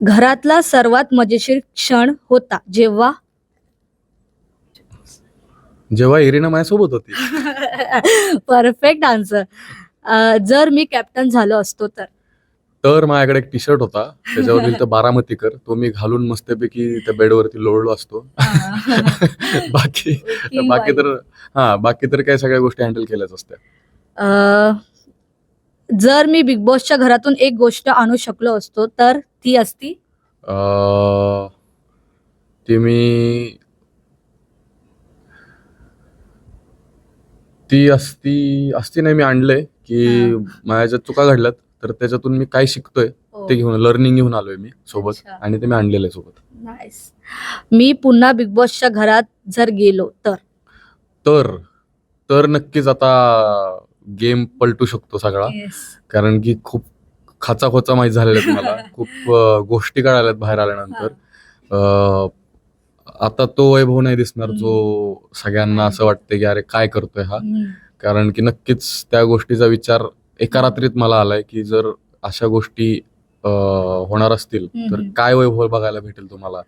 घरातला सर्वात मजेशीर क्षण होता जेव्हा? जेव्हा इरिना माझ्यासोबत होती. परफेक्ट आन्सर जर मी कॅप्टन झालो असतो तर? तर माझ्याकडे एक टी शर्ट होता. त्याच्यावर लिहिलं बारामतीकर तो मी घालून मस्तपैकी त्या बेडवरती लोळलो असतो. बाकी बाकी तर हा बाकी तर काय सगळ्या गोष्टी हँडल केल्याच असत्या. अ, जर मी बिग बॉसच्या घरातून एक गोष्ट आणू शकलो असतो तर ती असती? अं, ती मी ती असती असती नाही मी आणलंय की माझ्या ज्या चुका घडल्यात तर त्याच्यातून मी काय शिकतोय ते घेऊन लर्निंग घेऊन आलोय मी सोबत अच्छा. आणि ते मी आणलेलं आहे सोबत. नाईस मी पुन्हा बिग बॉसच्या घरात जर गेलो तर? तर तर नक्कीच आता गेम पलटू शकतो सगळा कारण की खूप खाचा खोचा माहीत झालेला मला खूप अं, गोष्टी कळाल्यात बाहेर आल्यानंतर अं, आता तो वैभव नाही दिसणार जो सगळ्यांना असं वाटतं की अरे काय करतोय हा. कारण की नक्कीच त्या गोष्टीचा विचार एका रात्रीत मला आलाय की जर अशा गोष्टी अं, होणार असतील तर हम्म. काय वैभव बघायला भेटेल तुम्हाला.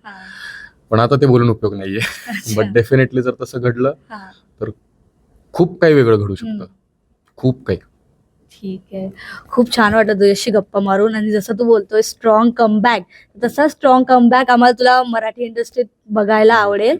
पण आता ते बोलून उपयोग नाहीये. बट डेफिनेटली जर तसं घडलं हा. खूप काही वेगळं घडू शकतं. खूप काही. ठीक आहे. खूप छान वाटलं तुझ्याशी गप्पा मारून आणि जसं तू बोलतोय स्ट्रॉंग कमबॅक तसा स्ट्रॉंग कमबॅक आम्हाला तुला मराठी इंडस्ट्रीत बघायला आवडेल.